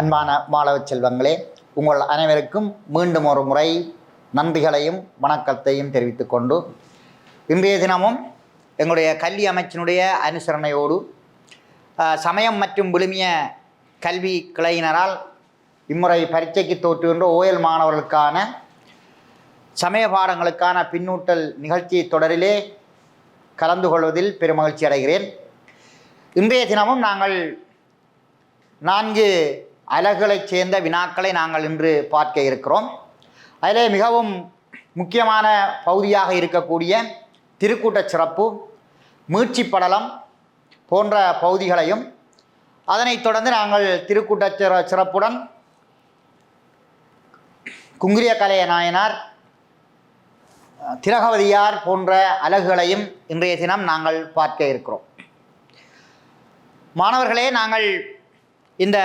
அன்பான மாணவ செல்வங்களே உங்கள் அனைவருக்கும் மீண்டும் ஒரு முறை நன்றிகளையும் வணக்கத்தையும் தெரிவித்துக் கொண்டு இன்றைய தினமும் எங்களுடைய கல்வி அமைச்சினுடைய அனுசரணையோடு சமயம் மற்றும் விழுமிய கல்வி கிளையினரால் இம்முறை பரீட்சைக்கு தோற்றுகின்ற ஓயல் மாணவர்களுக்கான சமய பாடங்களுக்கான பின்னூட்டல் நிகழ்ச்சி தொடரிலே கலந்து கொள்வதில் பெருமகிழ்ச்சி அடைகிறேன். இன்றைய தினமும் நாங்கள் நான்கு அலகுகளைச் சேர்ந்த வினாக்களை நாங்கள் இன்று பார்க்க இருக்கிறோம். அதிலே மிகவும் முக்கியமான பகுதியாக இருக்கக்கூடிய திருக்கூட்டச் சிறப்பு மீட்சி படலம் போன்ற பகுதிகளையும் அதனைத் தொடர்ந்து நாங்கள் திருக்கூட்ட சிற- சிறப்புடன் குங்கிரிய கலைய நாயனார் திலகவதியார் போன்ற அலகுகளையும் இன்றைய தினம் நாங்கள் பார்க்க இருக்கிறோம். மாணவர்களே நாங்கள் இந்த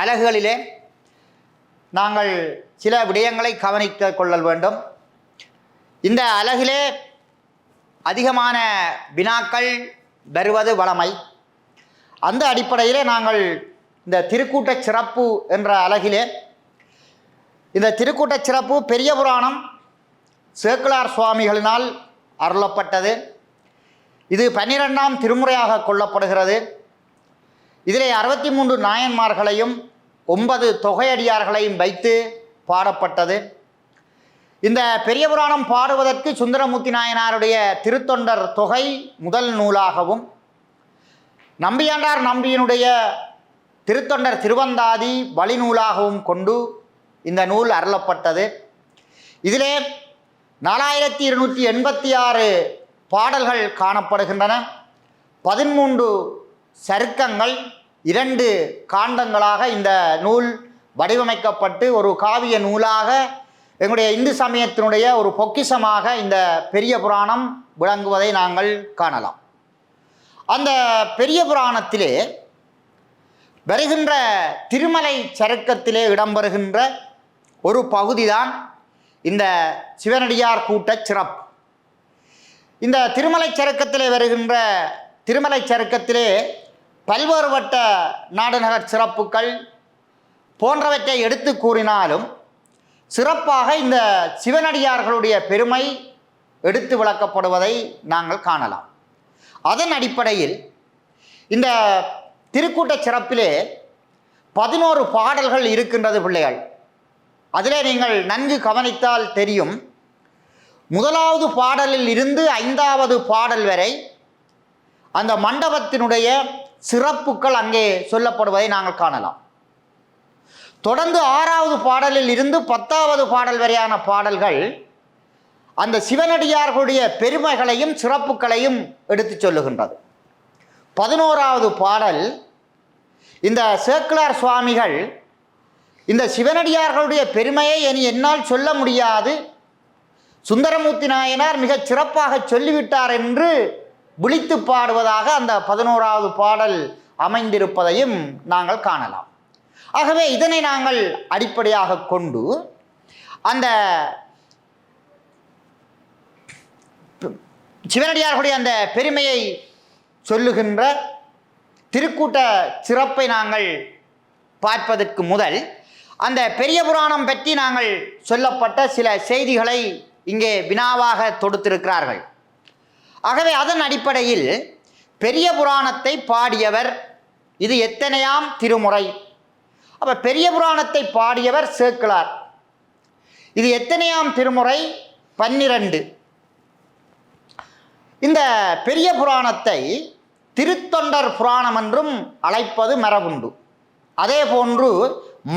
அலகுகளிலே நாங்கள் சில விடயங்களை கவனித்து கொள்ளல் வேண்டும். இந்த அலகிலே அதிகமான வினாக்கள் வருவது வளமை அந்த அடிப்படையிலே நாங்கள் இந்த திருக்கூட்டச் சிறப்பு என்ற அலகிலே இந்த திருக்கூட்டச் சிறப்பு பெரிய புராணம் சேக்குலார் சுவாமிகளினால் அருளப்பட்டது. இது பன்னிரெண்டாம் திருமுறையாக கொள்ளப்படுகிறது. இதிலே அறுபத்தி மூன்று நாயன்மார்களையும் ஒன்பது தொகையடியார்களையும் வைத்து பாடப்பட்டது. இந்த பெரிய புராணம் பாடுவதற்கு சுந்தரமூர்த்தி நாயனாருடைய திருத்தொண்டர் தொகை முதல் நூலாகவும் நம்பியாண்டார் நம்பியினுடைய திருத்தொண்டர் திருவந்தாதி வழிநூலாகவும் கொண்டு இந்த நூல் அருளப்பட்டது. இதிலே நாலாயிரத்தி இருநூற்றி எண்பத்தி ஆறு பாடல்கள் காணப்படுகின்றன. பதிமூன்று சருக்கங்கள் இரண்டு காண்டங்களாக இந்த நூல் வடிவமைக்கப்பட்டு ஒரு காவிய நூலாக எங்களுடைய இந்து சமயத்தினுடைய ஒரு பொக்கிஷமாக இந்த பெரிய புராணம் விளங்குவதை நாங்கள் காணலாம். அந்த பெரிய புராணத்திலே வருகின்ற திருமலை சருக்கத்திலே இடம்பெறுகின்ற ஒரு பகுதிதான் இந்த சிவனடியார் கூட்டச் சிறப்பு. இந்த திருமலை சருக்கத்திலே வருகின்ற திருமலை சருக்கத்திலே பல்வேறுபட்ட நாடுநகர் சிறப்புகள் போன்றவற்றை எடுத்து கூறினாலும் சிறப்பாக இந்த சிவனடியார்களுடைய பெருமை எடுத்து விளக்கப்படுவதை நாங்கள் காணலாம். அதன் அடிப்படையில் இந்த திருக்கூட்டச் சிறப்பிலே பதினோரு பாடல்கள் இருக்கின்றது பிள்ளைகள். அதிலே நீங்கள் நன்கு கவனித்தால் தெரியும். முதலாவது பாடலில் இருந்து ஐந்தாவது பாடல் வரை அந்த மண்டபத்தினுடைய சிறப்புகள் அங்கே சொல்லப்படுவதை நாங்கள் காணலாம். தொடர்ந்து ஆறாவது பாடலில் இருந்து பத்தாவது பாடல் வரையான பாடல்கள் அந்த சிவனடியார்களுடைய பெருமைகளையும் சிறப்புகளையும் எடுத்துச் சொல்லுகின்றது. பதினோராவது பாடல் இந்த சேக்குலார் சுவாமிகள் இந்த சிவனடியார்களுடைய பெருமையை இனி என்னால் சொல்ல முடியாது. சுந்தரமூர்த்தி நாயனார் மிகச் சிறப்பாக சொல்லிவிட்டார் என்று விழித்து பாடுவதாக அந்த பதினோராவது பாடல் அமைந்திருப்பதையும் நாங்கள் காணலாம். ஆகவே இதனை நாங்கள் அடிப்படையாக கொண்டு அந்த சிவனடியார்களுடைய அந்த பெருமையை சொல்லுகின்ற திருக்கூட்ட சிறப்பை நாங்கள் பார்ப்பதற்கு முதல் அந்த பெரிய புராணம் பற்றி நாங்கள் சொல்லப்பட்ட சில செய்திகளை இங்கே வினாவாக தொடுத்திருக்கிறார்கள். ஆகவே அதன் அடிப்படையில் பெரிய புராணத்தை பாடியவர் இது எத்தனையாம் திருமுறை? அப்போ பெரிய புராணத்தை பாடியவர் சேக்கிழார் இது எத்தனையாம் திருமுறை? பன்னிரண்டு. இந்த பெரிய புராணத்தை திருத்தொண்டர் புராணம் என்றும் அழைப்பது மரபுண்டு. அதே போன்று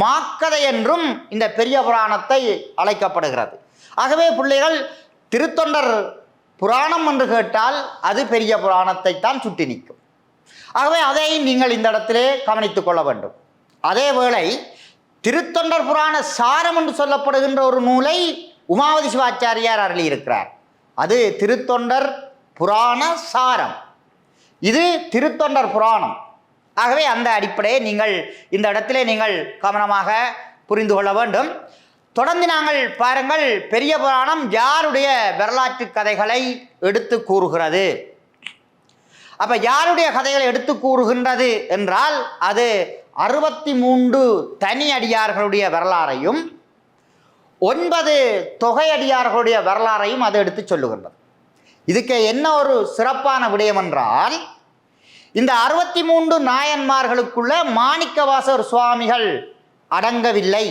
மாக்கதை என்றும் இந்த பெரிய புராணத்தை அழைக்கப்படுகிறது. ஆகவே பிள்ளைகள் திருத்தொண்டர் புராணம் என்று கேட்டால் அது பெரிய புராணத்தை தான் சுட்டி நிற்கும். ஆகவே அதை நீங்கள் இந்த இடத்திலே கவனித்துக் கொள்ள வேண்டும். அதே வேளை திருத்தொண்டர் புராண சாரம் என்று சொல்லப்படுகின்ற ஒரு நூலை உமாவதி சிவாச்சாரியார் அருளியிருக்கிறார். அது திருத்தொண்டர் புராண சாரம். இது திருத்தொண்டர் புராணம். ஆகவே அந்த அடிப்படையை நீங்கள் இந்த இடத்திலே நீங்கள் கவனமாக புரிந்து கொள்ள வேண்டும். தொடர்ந்து நாங்கள் பாருங்கள் பெரிய புராணம் யாருடைய வரலாற்று கதைகளை எடுத்து கூறுகிறது? அப்ப யாருடைய கதைகளை எடுத்து கூறுகின்றது என்றால் அது அறுபத்தி மூன்று தனி அடியார்களுடைய வரலாறையும் ஒன்பது தொகை அடியார்களுடைய வரலாறையும் அது எடுத்து சொல்லுகின்றது. இதுக்கு என்ன ஒரு சிறப்பான விடயம் என்றால் இந்த அறுபத்தி மூன்று நாயன்மார்களுக்குள்ள மாணிக்கவாசர் சுவாமிகள் அடங்கவில்லை.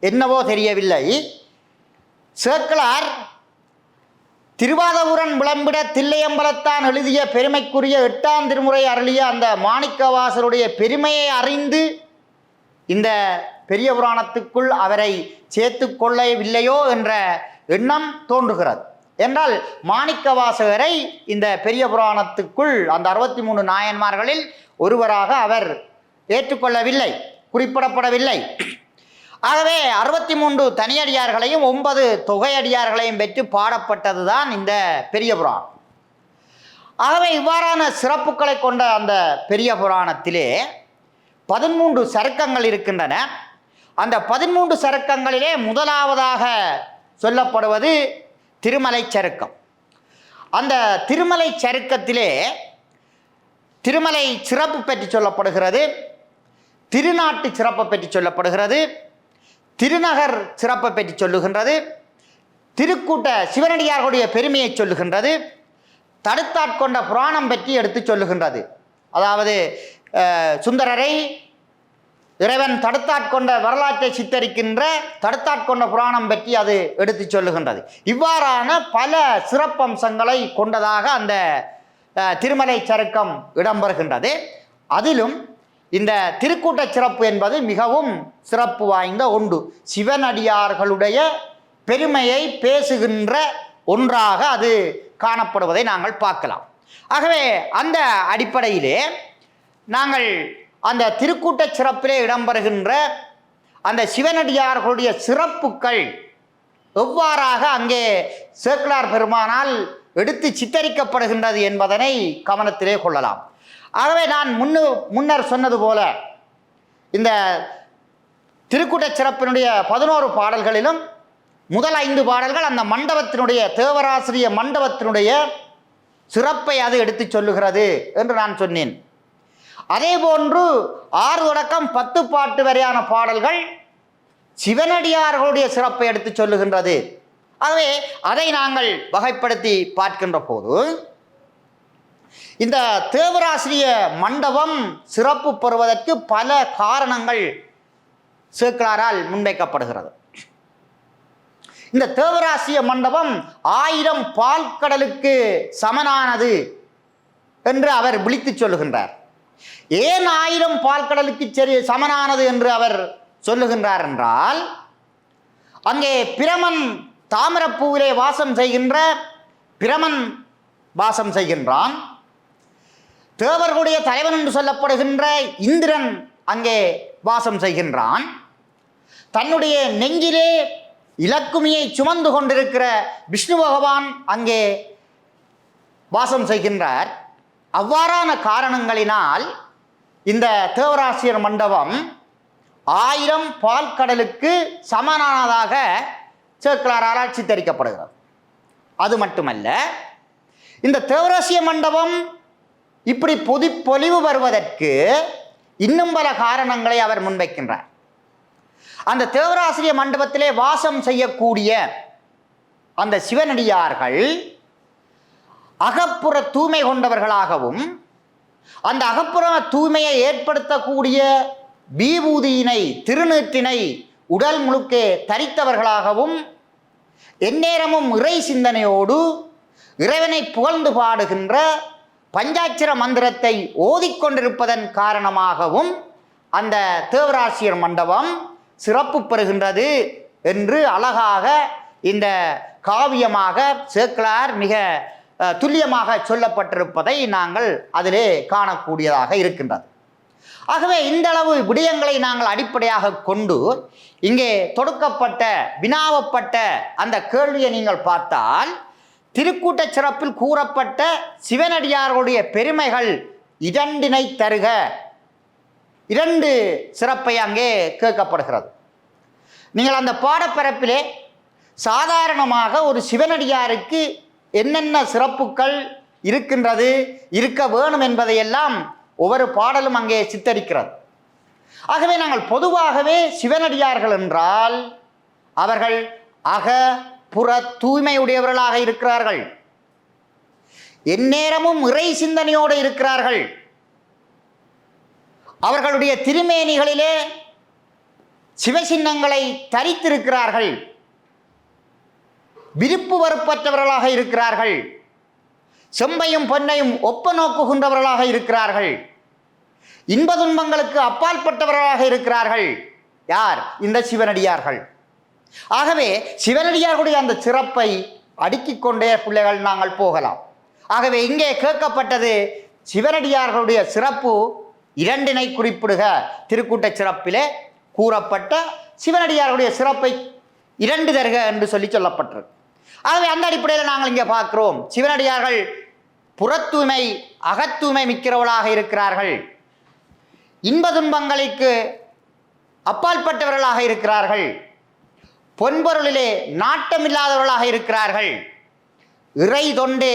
என்னவோ தெரியவில்லை. சேக்கிழார் திருவாதபுரன் விளம்பிட தில்லையம்பலத்தான் எழுதிய பெருமைக்குரிய எட்டாம் திருமுறை அருளிய அந்த மாணிக்கவாசருடைய பெருமையை அறிந்து இந்த பெரிய புராணத்துக்குள் அவரை சேர்த்து கொள்ளவில்லையோ என்ற எண்ணம் தோன்றுகிறது. என்றால் மாணிக்கவாசகரை இந்த பெரிய புராணத்துக்குள் அந்த அறுபத்தி மூணு நாயன்மார்களில் ஒருவராக அவர் ஏற்றுக்கொள்ளவில்லை குறிப்பிடப்படவில்லை. ஆகவே அறுபத்தி மூன்று தனியடியார்களையும் ஒன்பது தொகையடியார்களையும் பெற்று பாடப்பட்டது தான் இந்த பெரிய புராணம். ஆகவே இவ்வாறான சிறப்புகளை கொண்ட அந்த பெரிய புராணத்திலே பதிமூன்று சருக்கங்கள் இருக்கின்றன. அந்த பதிமூன்று சருக்கங்களிலே முதலாவதாக சொல்லப்படுவது திருமலை சருக்கம். அந்த திருமலை சருக்கத்திலே திருமலை சிறப்பு பற்றி சொல்லப்படுகிறது. திருநாட்டு சிறப்பை பற்றி சொல்லப்படுகிறது. திருநகர் சிறப்பை பற்றி சொல்லுகின்றது. திருக்கூட்ட சிவனடியார்களுடைய பெருமையை சொல்லுகின்றது. தடுத்தாட்கொண்ட புராணம் பற்றி எடுத்து சொல்லுகின்றது. அதாவது சுந்தரரை இறைவன் தடுத்தாட்கொண்ட வரலாற்றை சித்தரிக்கின்ற தடுத்தாட்கொண்ட புராணம் பற்றி அது எடுத்து சொல்லுகின்றது. இவ்வாறான பல சிறப்பம்சங்களை கொண்டதாக அந்த திருமலை சருக்கம் இடம்பெறுகின்றது. அதிலும் இந்த திருக்கூட்ட சிறப்பு என்பது மிகவும் சிறப்பு வாய்ந்த ஒன்று. சிவனடியார்களுடைய பெருமையை பேசுகின்ற ஒன்றாக அது காணப்படுவதை நாங்கள் பார்க்கலாம். ஆகவே அந்த அடிப்படையிலே நாங்கள் அந்த திருக்கூட்ட சிறப்பிலே இடம்பெறுகின்ற அந்த சிவனடியார்களுடைய சிறப்புகள் எவ்வாறாக அங்கே சேக்கிலார் பெருமானால் எடுத்து சித்தரிக்கப்படுகின்றது என்பதனை கவனத்திலே கொள்ளலாம். ஆகவே நான் முன்னு முன்னர் சொன்னது போல இந்த திருக்கூட்ட சிறப்பினுடைய பதினோரு பாடல்களிலும் முதல் ஐந்து பாடல்கள் அந்த மண்டபத்தினுடைய தேவராசிரிய மண்டபத்தினுடைய சிறப்பை அது எடுத்து சொல்லுகிறது என்று நான் சொன்னேன். அதே போன்று ஆறு தொடக்கம் பத்து பாட்டு வரையான பாடல்கள் சிவனடியார்களுடைய சிறப்பை எடுத்து சொல்லுகின்றது. ஆகவே அதை நாங்கள் வகைப்படுத்தி பார்க்கின்ற போது இந்த தேவராசிரிய மண்டபம் சிறப்பு பெறுவதற்கு பல காரணங்கள் சேர்க்கலாரால் முன்வைக்கப்படுகிறது. இந்த தேவராசிய மண்டபம் ஆயிரம் பால் கடலுக்கு சமனானது என்று அவர் விழித்துச் சொல்லுகின்றார். ஏன் ஆயிரம் பால் கடலுக்கு சரி சமனானது என்று அவர் சொல்லுகின்றார் என்றால் அங்கே பிரமன் தாமரப்பூவிலே வாசம் செய்கின்ற பிரமன் வாசம் செய்கின்றான். தேவர்களுடைய தலைவன் என்று சொல்லப்படுகின்ற இந்திரன் அங்கே வாசம் செய்கின்றான். தன்னுடைய நெஞ்சிலே இலக்குமியை சுமந்து கொண்டிருக்கிற விஷ்ணு பகவான் அங்கே வாசம் செய்கின்றார். அவ்வாறான காரணங்களினால் இந்த தேவராசியர் மண்டபம் ஆயிரம் பால் கடலுக்கு சமனானதாக சேக்கிலாரால் சித்தரிக்கப்படுகிறது அது மட்டுமல்ல இந்த தேவராசிய மண்டபம் இப்படி பொதி பொலிவு வருவதற்கு இன்னும் பல காரணங்களை அவர் முன்வைக்கின்றார். அந்த தேவராசிரிய மண்டபத்திலே வாசம் செய்யக்கூடிய அந்த சிவனடியார்கள் அகப்புற தூய்மை கொண்டவர்களாகவும் அந்த அகப்புற தூய்மையை ஏற்படுத்தக்கூடிய பீபூதியினை திருநீற்றினை உடல் முழுக்கே தரித்தவர்களாகவும் எந்நேரமும் இறை சிந்தனையோடு இறைவனை புகழ்ந்து பாடுகின்ற பஞ்சாட்சர மந்திரத்தை ஓதிக்கொண்டிருப்பதன் காரணமாகவும் அந்த தேவராசியர் மண்டபம் சிறப்பு பெறுகின்றது என்று அழகாக இந்த காவியமாக சேக்கலார் மிக துல்லியமாக சொல்லப்பட்டிருப்பதை நாங்கள் அதிலே காணக்கூடியதாக இருக்கின்றது. ஆகவே இந்த அளவு விடயங்களை நாங்கள் அடிப்படையாக கொண்டு இங்கே தொடுக்கப்பட்ட வினாவப்பட்ட அந்த கேள்வியை நீங்கள் பார்த்தால் திருக்கூட்ட சிறப்பில் கூறப்பட்ட சிவனடியார்களுடைய பெருமைகள் இரண்டினை தருக. இரண்டு சிறப்பை அங்கே கேட்கப்படுகிறது. நீங்கள் அந்த பாடப்பரப்பிலே சாதாரணமாக ஒரு சிவனடியாருக்கு என்னென்ன சிறப்புகள் இருக்கின்றது இருக்க வேணும் என்பதையெல்லாம் ஒவ்வொரு பாடலும் அங்கே சித்தரிக்கிறது. ஆகவே நாங்கள் பொதுவாகவே சிவனடியார்கள் என்றால் அவர்கள் அக புற தூய்மையுடையவர்களாக இருக்கிறார்கள். எந்நேரமும் இறை சிந்தனையோடு இருக்கிறார்கள். அவர்களுடைய திருமேனிகளிலே சிவசின்னங்களை தரித்திருக்கிறார்கள். விருப்பு வெறுப்பற்றவர்களாக இருக்கிறார்கள். செம்பையும் பொன்னையும் ஒப்ப நோக்குகின்றவர்களாக இருக்கிறார்கள். இன்ப துன்பங்களுக்கு அப்பாற்பட்டவர்களாக இருக்கிறார்கள். யார்? இந்த சிவனடியார்கள். ஆகவே சிவனடியார்களுடைய அந்த சிறப்பை அடுக்கிக் கொண்டே பிள்ளைகள் நாங்கள் போகலாம். ஆகவே இங்கே கேட்கப்பட்டது சிவனடியார்களுடைய சிறப்பு இரண்டினை குறிப்பிடுக. திருக்கூட்டச் சிறப்பிலே கூறப்பட்ட சிவனடியார்களுடைய சிறப்பை இரண்டு தருக என்று சொல்லி சொல்லப்பட்டிருக்கு. ஆகவே அந்த அடிப்படையில் நாங்கள் இங்கே பார்க்கிறோம். சிவனடியார்கள் புறத்தூய்மை அகத்தூய்மை மிக்கிறவளாக இருக்கிறார்கள். இன்ப துன்பங்களுக்கு அப்பாற்பட்டவர்களாக இருக்கிறார்கள். பொன்பொருளிலே நாட்டமில்லாதவர்களாக இருக்கிறார்கள். இறை தொண்டு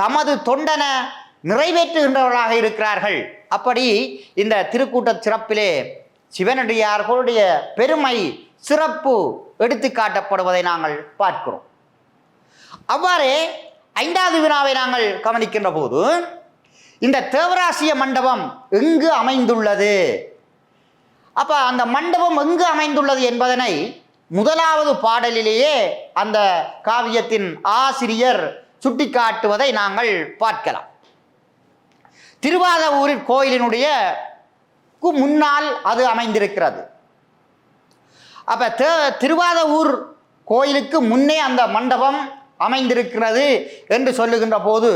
தமது தொண்டன நிறைவேற்றுகின்றவர்களாக இருக்கிறார்கள். அப்படி இந்த திருக்கூட்ட சிறப்பிலே சிவனடியார்களுடைய பெருமை சிறப்பு எடுத்து காட்டப்படுவதை நாங்கள் பார்க்கிறோம். அவ்வாறே ஐந்தாவது வினாவை நாங்கள் கவனிக்கின்ற போது இந்த தேவராசிய மண்டபம் எங்கு அமைந்துள்ளது? அப்ப அந்த மண்டபம் எங்கு அமைந்துள்ளது என்பதனை முதலாவது பாடலிலேயே அந்த காவியத்தின் ஆசிரியர் சுட்டிக்காட்டுவதை நாங்கள் பார்க்கலாம். திருவாதவூரில் கோயிலினுடைய முன்னால் அது அமைந்திருக்கிறது. அப்போ தே திருவாதவூர் கோயிலுக்கு முன்னே அந்த மண்டபம் அமைந்திருக்கிறது என்று சொல்லுகின்ற போது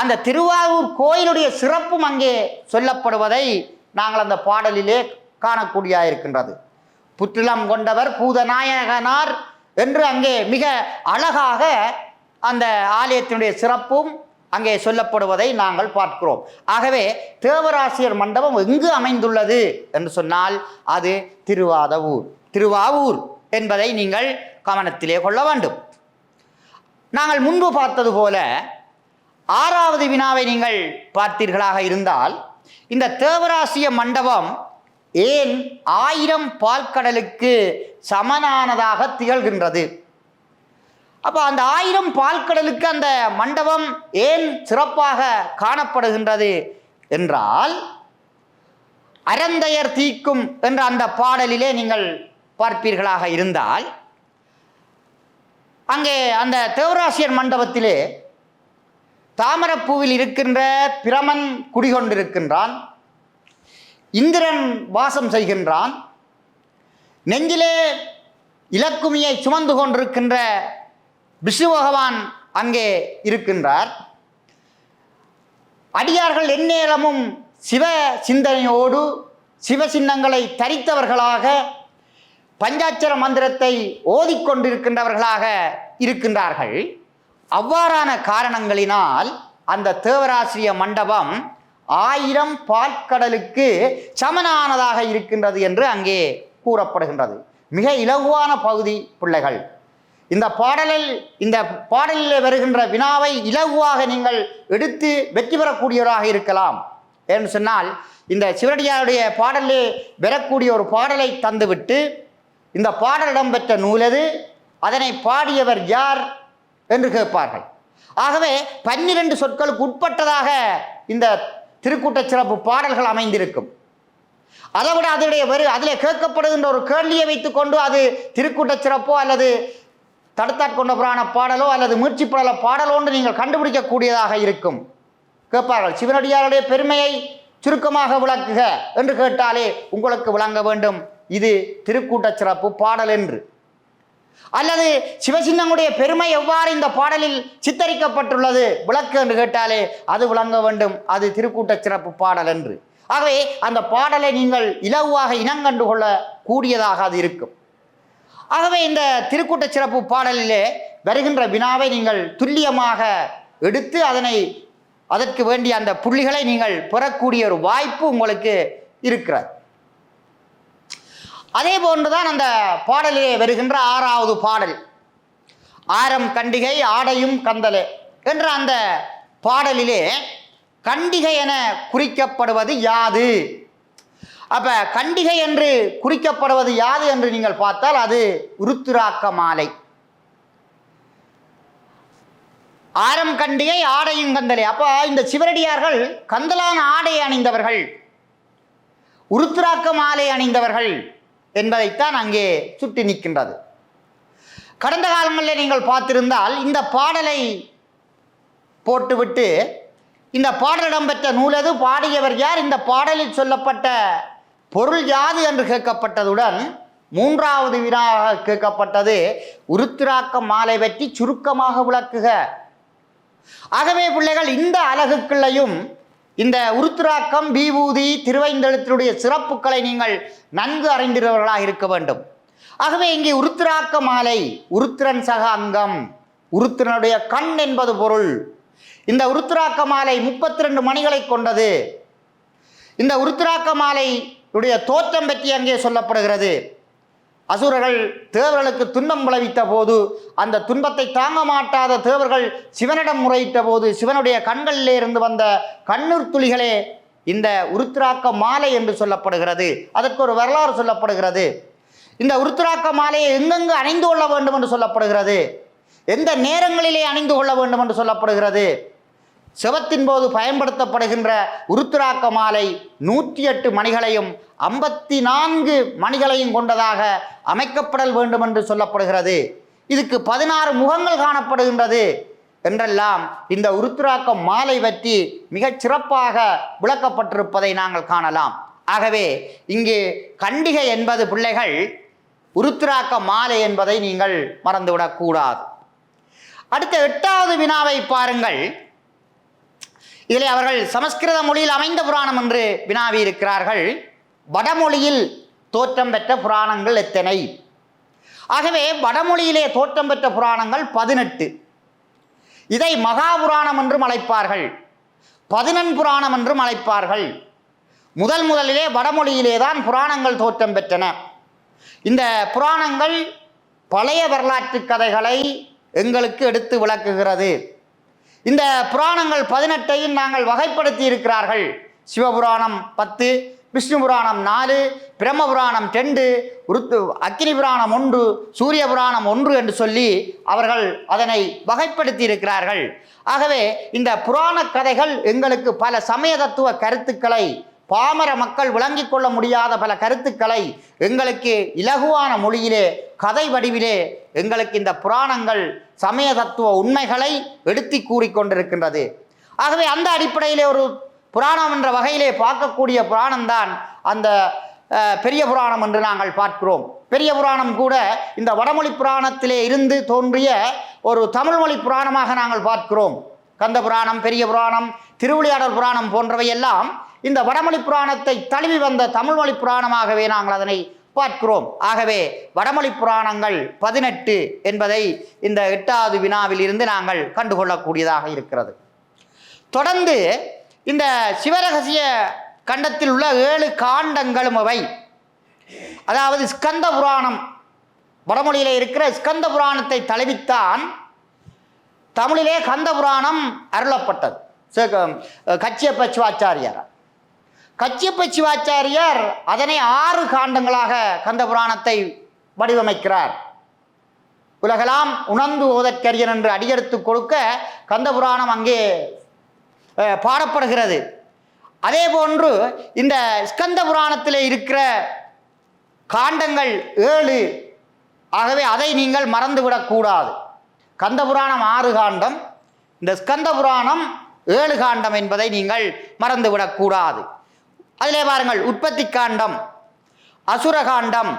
அந்த திருவாரூர் கோயிலுடைய சிறப்பும் அங்கே சொல்லப்படுவதை நாங்கள் அந்த பாடலிலே காணக்கூடிய இருக்கின்றது புற்றிலம் கொண்டவர் பூதநாயகனார் என்று அங்கே மிக அழகாக அந்த ஆலயத்தினுடைய சிறப்பும் அங்கே சொல்லப்படுவதை நாங்கள் பார்க்கிறோம். ஆகவே தேவராசியர் மண்டபம் எங்கு அமைந்துள்ளது என்று சொன்னால் அது திருவாதவூர். திருவாவூர் என்பதை நீங்கள் கவனத்திலே கொள்ள வேண்டும். நாங்கள் முன்பு பார்த்தது போல ஆறாவது வினாவை நீங்கள் பார்த்தீர்களாக இருந்தால் இந்த தேவராசிய மண்டபம் ஏன் ஆயிரம் பால்கடலுக்கு சமனானதாக திகழ்கின்றது? அப்போ அந்த ஆயிரம் பால்கடலுக்கு அந்த மண்டபம் ஏன் சிறப்பாக காணப்படுகின்றது என்றால் அரந்தையர் தீக்கும் என்ற அந்த பாடலிலே நீங்கள் பார்ப்பீர்களாக இருந்தால் அங்கே அந்த தேவராசியர் மண்டபத்திலே தாமரப்பூவில் இருக்கின்ற பிரமன் குடிகொண்டிருக்கின்றான். இந்திரன் வாசம் செய்கின்றான். நெஞ்சிலே இலக்குமியை சுமந்து கொண்டிருக்கின்ற விஷ்ணு பகவான் அங்கே இருக்கின்றார். அடியார்கள் எந்நேரமும் சிவ சிந்தனையோடு சிவ சின்னங்களை தரித்தவர்களாக பஞ்சாட்சர மந்திரத்தை ஓதிக்கொண்டிருக்கின்றவர்களாக இருக்கின்றார்கள். அவ்வாறான காரணங்களினால் அந்த தேவராசிரிய மண்டபம் ஆயிரம் பாற்கடலுக்கு சமனானதாக இருக்கின்றது என்று அங்கே கூறப்படுகின்றது. மிக இலகுவான பகுதி பிள்ளைகள். இந்த பாடலில் இந்த பாடலில் வருகின்ற வினாவை இலகுவாக நீங்கள் எடுத்து வெற்றி பெறக்கூடியவராக இருக்கலாம். என்று சொன்னால் இந்த சிவனடியாருடைய பாடலே பெறக்கூடிய ஒரு பாடலை தந்துவிட்டு இந்த பாடல் இடம்பெற்ற நூலது அதனை பாடியவர் யார் என்று கேட்பார்கள். ஆகவே பன்னிரண்டு சொற்களுக்கு உட்பட்டதாக இந்த திருக்கூட்டச் சிறப்பு பாடல்கள் அமைந்திருக்கும். அதை விட அதனுடைய வெறு அதில் கேட்கப்படுகின்ற ஒரு கேள்வியை வைத்துக்கொண்டு அது திருக்கூட்டச் சிறப்போ அல்லது தடுத்தாட்கொண்ட புராண பாடலோ அல்லது மீட்சி பாடல பாடலோ என்று நீங்கள் கண்டுபிடிக்கக்கூடியதாக இருக்கும். கேட்பார்கள் சிவனடியாருடைய பெருமையை சுருக்கமாக விளக்குக என்று கேட்டாலே உங்களுக்கு விளங்க வேண்டும். இது திருக்கூட்டச் சிறப்பு பாடல் என்று. அல்லது சிவசின்னங்களுடைய பெருமை எவ்வாறு இந்த பாடலில் சித்தரிக்கப்பட்டுள்ளது? விளக்கு என்று கேட்டாலே அது விளங்க வேண்டும். அது திருக்கூட்டச் சிறப்பு பாடல் என்று. ஆகவே அந்த பாடலை நீங்கள் இலவாக இனங்கண்டு கொள்ள கூடியதாக அது இருக்கும். ஆகவே இந்த திருக்கூட்டச் சிறப்பு பாடலிலே வருகின்ற வினாவை நீங்கள் துல்லியமாக எடுத்து அதனை அதற்கு வேண்டிய அந்த புள்ளிகளை நீங்கள் பெறக்கூடிய ஒரு வாய்ப்பு உங்களுக்கு இருக்கிறது. அதே போன்றுதான் அந்த பாடலிலே வருகின்ற ஆறாவது பாடல். ஆரம் கண்டிகை ஆடையும் கந்தலே என்ற அந்த பாடலிலே கண்டிகை என குறிக்கப்படுவது யாது. அப்ப கண்டிகை என்று குறிக்கப்படுவது யாது என்று நீங்கள் பார்த்தால் அது உருத்துராக்க மாலை ஆரம் கண்டிகை ஆடையும் கந்தலை. அப்போ இந்த சிவரடியார்கள் கந்தலான ஆடை அணிந்தவர்கள் உருத்துராக்க மாலை அணிந்தவர்கள். என்பதைத்தான் அங்கே சுட்டி நிற்கின்றது. கடந்த காலங்களில் நீங்கள் பார்த்திருந்தால் இந்த பாடலை போட்டுவிட்டு இந்த பாடல் இடம்பெற்ற நூலது பாடியவர் யார் இந்த பாடலில் சொல்லப்பட்ட பொருள் யாது என்று கேட்கப்பட்டதுடன் மூன்றாவது வினாக கேட்கப்பட்டது உருத்திராக்க மாலை பற்றி சுருக்கமாக விளக்குக. ஆகவே பிள்ளைகள் இந்த அழகுக்குள்ளையும் இந்த உருத்திராக்கம் பீபூதி திருவைந்தெழுத்தினுடைய சிறப்புகளை நீங்கள் நன்கு அறிந்திருவர்களாக இருக்க வேண்டும். ஆகவே இங்கே உருத்திராக்க மாலை உருத்திரன் சக அங்கம். உருத்திரனுடைய கண் என்பது பொருள். இந்த உருத்திராக்க மாலை முப்பத்தி ரெண்டு மணிகளை கொண்டது. இந்த உருத்திராக்க மாலை உடைய தோற்றம் பற்றி அங்கே சொல்லப்படுகிறது. அசுரர்கள் தேவர்களுக்கு துன்பம் விளைவித்த போது அந்த துன்பத்தை தாங்க மாட்டாத தேவர்கள் சிவனிடம் முறையிட்ட போது சிவனுடைய கண்களிலே இருந்து வந்த கண்ணீர் துளிகளே இந்த உருத்திராக்க மாலை என்று சொல்லப்படுகிறது. அதற்கு ஒரு வரலாறு சொல்லப்படுகிறது. இந்த உருத்திராக்க மாலையை எங்கெங்கு அணிந்து கொள்ள வேண்டும் என்று சொல்லப்படுகிறது? எந்த நேரங்களிலே அணிந்து கொள்ள வேண்டும் என்று சொல்லப்படுகிறது? சிவத்தின் போது பயன்படுத்தப்படுகின்ற உருத்திராக்க மாலை நூற்றி எட்டு மணிகளையும் ஐம்பத்தி நான்கு மணிகளையும் கொண்டதாக அமைக்கப்படல் வேண்டும் என்று சொல்லப்படுகிறது. இதுக்கு பதினாறு முகங்கள் காணப்படுகின்றது என்றெல்லாம் இந்த உருத்திராக்க மாலை பற்றி மிகச் சிறப்பாக விளக்கப்பட்டிருப்பதை நாங்கள் காணலாம். ஆகவே இங்கு கண்டிகை என்பது பிள்ளைகள் உருத்திராக்க மாலை என்பதை நீங்கள் மறந்துவிடக்கூடாது. அடுத்த எட்டாவது வினாவை பாருங்கள். இதில் அவர்கள் சமஸ்கிருத மொழியில் அமைந்த புராணம் என்று வினாவி இருக்கிறார்கள் வடமொழியில் தோற்றம் பெற்ற புராணங்கள் எத்தனை? ஆகவே வடமொழியிலே தோற்றம் பெற்ற புராணங்கள் பதினெட்டு. இதை மகாபுராணம் என்றும் அழைப்பார்கள். பதினெண் புராணம் என்றும் அழைப்பார்கள். முதல் முதலிலே வடமொழியிலே தான் புராணங்கள் தோற்றம் பெற்றன. இந்த புராணங்கள் பழைய வரலாற்று கதைகளை எங்களுக்கு எடுத்து விளக்குகிறது. இந்த புராணங்கள் பதினெட்டையும் நாங்கள் வகைப்படுத்தி இருக்கிறார்கள். சிவபுராணம் பத்து விஷ்ணு புராணம் நாலு பிரம்ம புராணம் ரெண்டு உருத்து அக்னி புராணம் ஒன்று சூரிய புராணம் ஒன்று என்று சொல்லி அவர்கள் அதனை வகைப்படுத்தி இருக்கிறார்கள். ஆகவே இந்த புராண கதைகள் எங்களுக்கு பல சமய தத்துவ கருத்துக்களை பாமர மக்கள் விளங்கிக் கொள்ள முடியாத பல கருத்துக்களை எங்களுக்கு இலகுவான மொழியிலே கதை வடிவிலே எங்களுக்கு இந்த புராணங்கள் சமய தத்துவ உண்மைகளை எடுத்து கூறிக்கொண்டிருக்கின்றது ஆகவே அந்த அடிப்படையிலே ஒரு புராணம் என்ற வகையிலே பார்க்கக்கூடிய புராணம்தான் அந்த பெரிய புராணம் என்று நாங்கள் பார்க்கிறோம். பெரிய புராணம் கூட இந்த வடமொழி புராணத்திலே இருந்து தோன்றிய ஒரு தமிழ்மொழி புராணமாக நாங்கள் பார்க்கிறோம். கந்த புராணம் பெரிய புராணம் திருவிளையாடல் புராணம் போன்றவை எல்லாம் இந்த வடமொழி புராணத்தை தழுவி வந்த தமிழ்மொழி புராணமாகவே நாங்கள் அதனை பார்க்கிறோம். ஆகவே வடமொழி புராணங்கள் பதினெட்டு என்பதை இந்த எட்டாவது வினாவில் இருந்து நாங்கள் கண்டுகொள்ளக்கூடியதாக இருக்கிறது. தொடர்ந்து இந்த சிவரகசிய கண்டத்தில் உள்ள ஏழு காண்டங்களும் அவை. அதாவது ஸ்கந்த புராணம். வடமொழியில் இருக்கிற ஸ்கந்த புராணத்தை தலைவித்தான் தமிழிலே கந்த புராணம் அருளப்பட்டது. சே- கச்சியப்ப சிவாச்சாரியார் கச்சியப்ப சிவாச்சாரியார் அதனை ஆறு காண்டங்களாக கந்த புராணத்தை வடிவமைக்கிறார். உலகலாம் உணர்ந்து ஓதற்கரியன் என்று அடியெடுத்து கொடுக்க கந்த புராணம் அங்கே பாடப்படுகிறது. அதே போன்று இந்த ஸ்கந்த புராணத்தில் இருக்கிற காண்டங்கள் ஏழு. ஆகவே அதை நீங்கள் மறந்துவிடக்கூடாது. கந்த புராணம் ஆறு காண்டம் இந்த ஸ்கந்த புராணம் ஏழு காண்டம் என்பதை நீங்கள் மறந்துவிடக்கூடாது. அதிலே பாருங்கள் உற்பத்தி காண்டம் அசுரகாண்டம்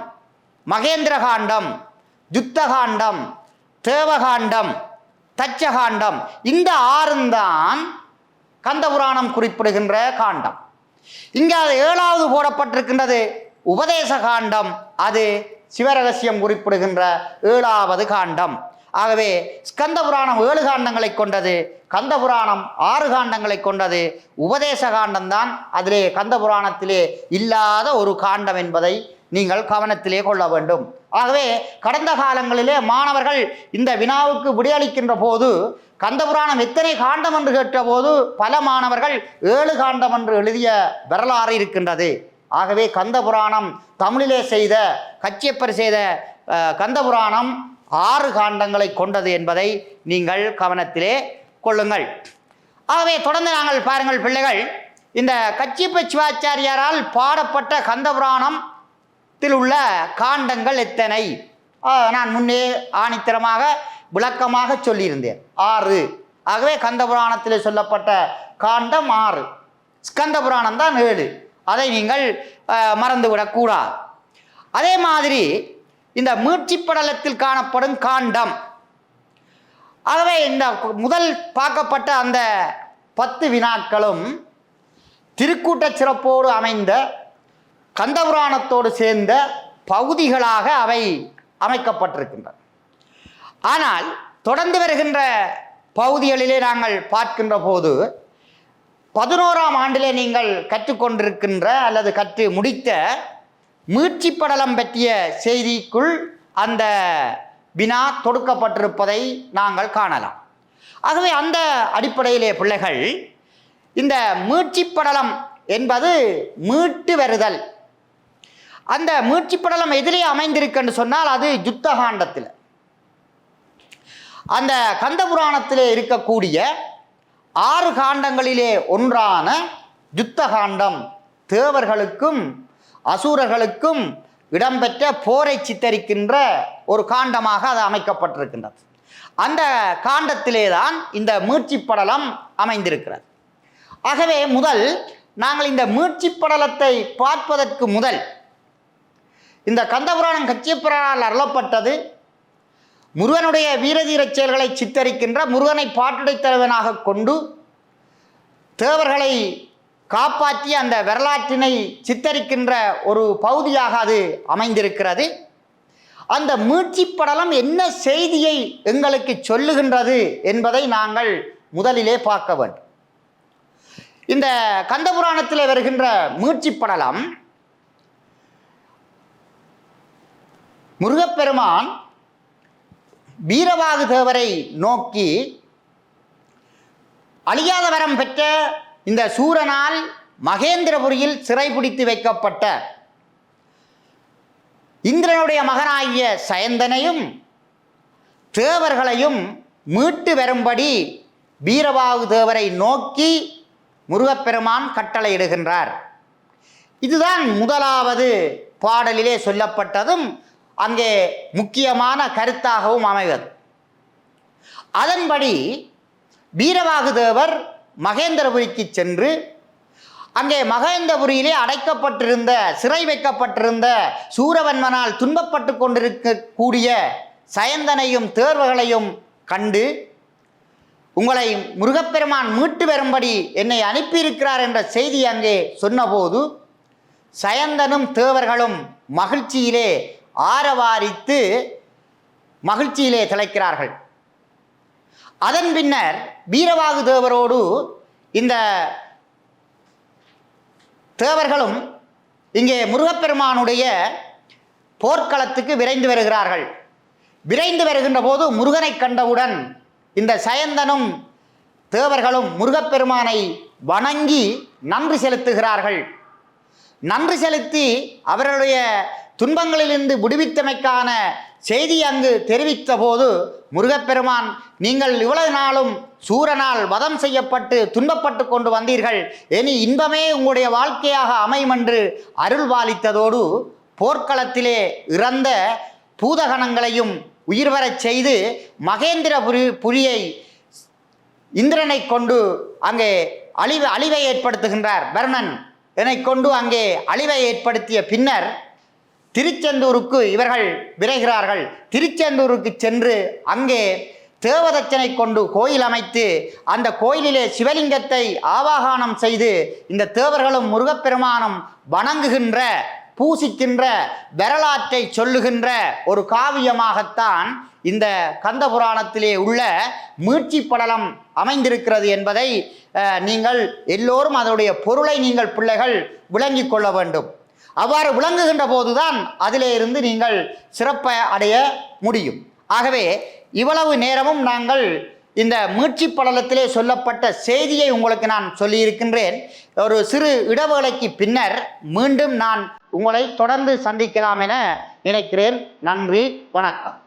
மகேந்திர காண்டம் காண்டம் தேவகாண்டம் தச்சகாண்டம் இந்த ஆறுந்தான் கந்தபுராணம் குறிப்பிடுகின்ற காண்டம். இங்கே அது ஏழாவது போடப்பட்டிருக்கின்றது. உபதேச காண்டம் அது சிவரகசியம் குறிப்பிடுகின்ற ஏழாவது காண்டம். ஆகவே ஸ்கந்த புராணம் ஏழு காண்டங்களை கொண்டது. கந்த புராணம் ஆறு காண்டங்களை கொண்டது. உபதேச காண்டம்தான். அதிலே கந்த புராணத்திலே இல்லாத ஒரு காண்டம் என்பதை நீங்கள் கவனத்திலே கொள்ள வேண்டும். ஆகவே கடந்த காலங்களிலே மாணவர்கள் இந்த வினாவுக்கு விடையளிக்கின்ற போது கந்தபுராணம் எத்தனை காண்டம் என்று கேட்டபோது பல மாணவர்கள் ஏழு காண்டம் என்று எழுதிய வரலாறு இருக்கின்றது. ஆகவே கந்த புராணம் தமிழிலே செய்த கச்சியப்பர் செய்த கந்த புராணம் ஆறு காண்டங்களை கொண்டது என்பதை நீங்கள் கவனத்திலே கொள்ளுங்கள். ஆகவே தொடர்ந்து நாங்கள் பாருங்கள் பிள்ளைகள் இந்த கச்சிப்ப சிவாச்சாரியாரால் பாடப்பட்ட கந்தபுராணத்தில் உள்ள காண்டங்கள் எத்தனை? நான் முன்னே ஆணித்தரமாக விளக்கமாக சொல்லியிருந்தேன். ஆறு. ஆகவே கந்தபுராணத்தில் சொல்லப்பட்ட காண்டம் ஆறு. ஸ்கந்த புராணம் தான் ஏழு. அதை நீங்கள் மறந்துவிடக்கூடாது. அதே மாதிரி இந்த மீட்சி படலத்தில் காணப்படும் காண்டம். ஆகவே இந்த முதல் பார்க்கப்பட்ட அந்த பத்து வினாக்களும் திருக்கூட்ட சிறப்போடு அமைந்த கந்தபுராணத்தோடு சேர்ந்த பகுதிகளாக அவை அமைக்கப்பட்டிருக்கின்றன. ஆனால் தொடர்ந்து வருகின்ற பகுதிகளிலே நாங்கள் பார்க்கின்ற போது பதினோராம் ஆண்டிலே நீங்கள் கற்றுக்கொண்டிருக்கின்ற அல்லது கற்று முடித்த மீட்சி படலம் பற்றிய செய்திக்குள் அந்த வினா தொடுக்கப்பட்டிருப்பதை நாங்கள் காணலாம். ஆகவே அந்த அடிப்படையிலே பிள்ளைகள் இந்த மீட்சி படலம் என்பது மீட்டு வருதல். அந்த மீட்சி படலம் எதிரே அமைந்திருக்குன்னு சொன்னால் அது யுத்த காண்டத்தில் அந்த கந்த புராணத்திலே இருக்கக்கூடிய ஆறு காண்டங்களிலே ஒன்றான யுத்த காண்டம் தேவர்களுக்கும் அசுரர்களுக்கும் இடம்பெற்ற போரை சித்தரிக்கின்ற ஒரு காண்டமாக அது அமைக்கப்பட்டிருக்கின்றது. அந்த காண்டத்திலே தான் இந்த மீட்சிப் படலம் அமைந்திருக்கிறது. ஆகவே முதல் நாங்கள் இந்த மீட்சிப் படலத்தை பார்ப்பதற்கு முதல் இந்த கந்தபுராணம் கச்சியப்புரானால் அருளப்பட்டது. முருகனுடைய வீரதீரச் செயல்களை சித்தரிக்கின்ற முருகனை பாட்டுடைத் தலைவனாக கொண்டு தேவர்களை காப்பாற்றி அந்த வரலாற்றினை சித்தரிக்கின்ற ஒரு பகுதியாக அது அமைந்திருக்கிறது. அந்த மீட்சி படலம் என்ன செய்தியை எங்களுக்கு சொல்லுகின்றது என்பதை நாங்கள் முதலிலே பார்க்க வேண்டும். இந்த கந்தபுராணத்தில் வருகின்ற மீட்சி படலம் முருகப்பெருமான் வீரவாகு தேவரை நோக்கி அழியாத வரம் பெற்ற இந்த சூரனால் மகேந்திரபுரியில் சிறைபிடித்து வைக்கப்பட்ட இந்திரனுடைய மகனாகிய சயந்தனையும் தேவர்களையும் மீட்டு வரும்படி வீரபாகு தேவரை நோக்கி முருகப்பெருமான் கட்டளையிடுகின்றார் இதுதான் முதலாவது பாடலிலே சொல்லப்பட்டதும் அங்கே முக்கியமான கருத்தாகவும் அமைவது. அதன்படி வீரவாகு தேவர் மகேந்திரபுரிக்கு சென்று அங்கே மகேந்திரபுரியிலே அடைக்கப்பட்டிருந்த சிறை வைக்கப்பட்டிருந்த சூரவன்மனால் துன்பப்பட்டு கொண்டிருக்கக்கூடிய சயந்தனையும் தேர்வுகளையும் கண்டு உங்களை முருகப்பெருமான் மீட்டு வரும்படி என்னை அனுப்பியிருக்கிறார் என்ற செய்தி அங்கே சொன்னபோது சயந்தனும் தேவர்களும் மகிழ்ச்சியிலே ஆரவாரித்து மகிழ்ச்சியிலே திளைக்கிறார்கள். அதன் பின்னர் வீரவாகு தேவரோடு இந்த தேவர்களும் இங்கே முருகப்பெருமானுடைய போர்க்களத்துக்கு விரைந்து வருகிறார்கள். விரைந்து வருகின்ற போது முருகனை கண்டவுடன் இந்த சயந்தனும் தேவர்களும் முருகப்பெருமானை வணங்கி நன்றி செலுத்துகிறார்கள். நன்றி செலுத்தி அவர்களுடைய துன்பங்களிலிருந்து விடுவித்தமைக்கான செய்தி அங்கு தெரிவித்த போது முருகப்பெருமான் நீங்கள் இவ்வளவு நாளும் சூரனால் வதம் செய்யப்பட்டு துன்பப்பட்டு கொண்டு வந்தீர்கள். இனி இன்பமே உங்களுடைய வாழ்க்கையாக அமையும் என்று அருள் பாலித்ததோடு போர்க்களத்திலே இறந்த பூதகணங்களையும் உயிர் வரச் செய்து மகேந்திரபுரி புரியை இந்திரனை கொண்டு அங்கே அழிவு அழிவை ஏற்படுத்துகின்றார். வருணன் இதனை கொண்டு அங்கே அழிவை ஏற்படுத்திய பின்னர் திருச்செந்தூருக்கு இவர்கள் விரைகிறார்கள். திருச்செந்தூருக்கு சென்று அங்கே தேவதச்சனை கொண்டு கோயில் அமைத்து அந்த கோயிலிலே சிவலிங்கத்தை ஆவாகானம் செய்து இந்த தேவர்களும் முருகப்பெருமானும் வணங்குகின்ற பூசிக்கின்ற வரலாற்றை சொல்லுகின்ற ஒரு காவியமாகத்தான் இந்த கந்த புராணத்திலே உள்ள மீட்சி படலம் அமைந்திருக்கிறது என்பதை நீங்கள் எல்லோரும் அதனுடைய பொருளை நீங்கள் பிள்ளைகள் விளங்கிக் கொள்ள வேண்டும். அவ்வாறு விளங்குகின்ற போதுதான் அதிலே இருந்து நீங்கள் சிறப்பை அடைய முடியும். ஆகவே இவ்வளவு நேரமும் நாங்கள் இந்த மீட்சி படலத்திலே சொல்லப்பட்ட செய்தியை உங்களுக்கு நான் சொல்லியிருக்கின்றேன். ஒரு சிறு இடவேளைக்கு பின்னர் மீண்டும் நான் உங்களை தொடர்ந்து சந்திக்கலாம் என நினைக்கிறேன். நன்றி வணக்கம்.